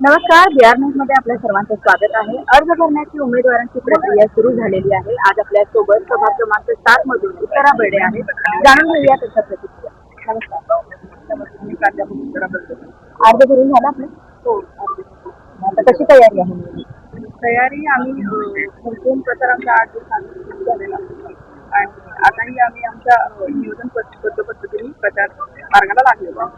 नमस्कार बिहार न्यूजमध्ये आपल्या सर्वांचं स्वागत आहे. अर्ज भरण्याची उमेदवारांची प्रक्रिया सुरू झालेली आहे. आज आपल्यासोबत सभा क्रमांक सात मधून उत्तरा बेडे आहेत जाणून घेऊया त्याच्या प्रतिक्रिया. नमस्कार. अर्ज भरून झाला आपले? हो आता कशी तयारी आहे? तयारी आम्ही अ, भरपूर प्रचार आमचा आठ दिवसांनी झालेला. आणि आताही आम्ही आमच्या नियोजन पद्धत पद्धतीने प्रचार मार्गाला लागलेलो आहोत.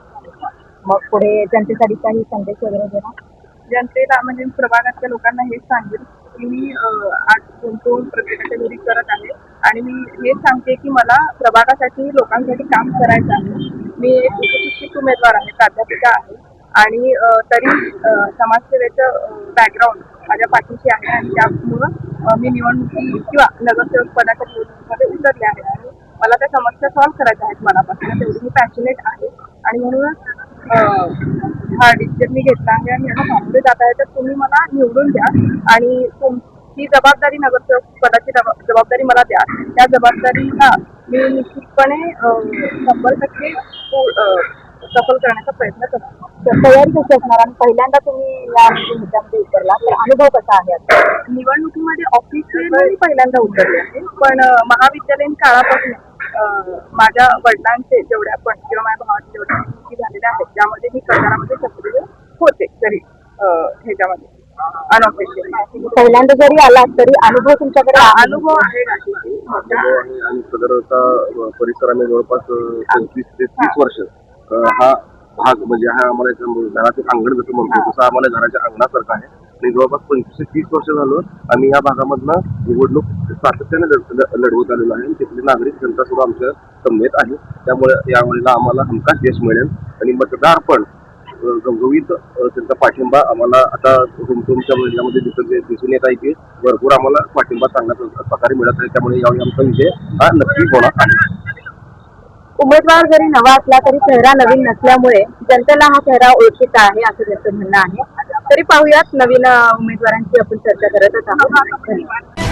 मग पुढे जनतेसाठी काही संदेश वगैरे देणार? जनतेला म्हणजे प्रभागातल्या लोकांना हेच सांगेल की मी आज गुंतवणूक प्रत्येकाच्या घरी करत आहे. आणि मी हे सांगते की मला प्रभागासाठी लोकांसाठी काम करायचं आहे. मी एक उच्चशिक्षित उमेदवार आहे प्राध्यापिका आहे. आणि तरी समाजसेवेचं बॅकग्राऊंड माझ्या पाठीशी आहे आणि त्यामुळं मी निवडणुकी किंवा नगरसेवक पदाच्या निवडणुकीमध्ये उतरले आहे. आणि मला त्या समस्या सॉल्व्ह करायच्या आहेत मनापासून. तेवढी मी पॅशनेट आहे. आणि म्हणूनच हा डिसिजन मी घेतला आहे आणि याला सामोरे जात आहे तर तुम्ही मला निवडून द्या आणि तुमची जबाबदारी नगरसेवक पदाची जबा- जबाबदारी मला द्या. त्या जबाबदारीला मी निश्चितपणे शंभर टक्के सफल करण्याचा प्रयत्न करतो तयारी कशी असणार? आणि पहिल्यांदा तुम्ही या ह्याच्यामध्ये उतरला तर अनुभव कसा आहे? निवडणुकीमध्ये ऑफिशियली पहिल्यांदा उतरले आहे पण महाविद्यालयीन काळापासून माझ्या वडिलांचे जेवढ्या पण किंवा माझ्या भावाचे जेवढ्या निवडणुकी झालेल्या आहेत त्यामध्ये मी प्रचारामध्ये सक्रिय होते तरी अ, ह्याच्यामध्ये अनऑफिशियल पहिल्यांदा जरी आला तरी अनुभव तुमच्याकडे. अनुभव आहे आणि सदरचा परिसर आम्ही जवळपास पंचवीस ते तीस वर्ष हा भाग म्हणजे हा आम्हाला घराचे अंगण जसं म्हणतो तसं आम्हाला घराच्या अंगणासारखं आहे. आणि जवळपास पंचवीस ते तीस वर्ष झालं आम्ही या भागामधनं निवडणूक सातत्याने लढ- लढ- लढवत आलेलो आहे. आणि तिथली नागरिक जनता सुद्धा आमच्या समवेत आहे. त्यामुळे यावेळेला आम्हाला हमखास यश मिळेल. आणि मतदार पण अ, त्यांचा पाठिंबा आम्हाला आता तुमच्या महिन्यामध्ये दिसून दिसून येत आहे की भरपूर आम्हाला पाठिंबा चांगल्या प्रकारे मिळत आहे. त्यामुळे यावेळी आमचा विजय हा नक्की होणार आहे. उमेदवार जरी नवा असला तरी चेहरा नवीन नसल्यामुळे जनतेला हा चेहरा ओळखीचा आहे असं त्यांचं म्हणणं आहे. तरी पाहूयात नवीन उमेदवारांची आपण चर्चा करतच आहोत. धन्यवाद.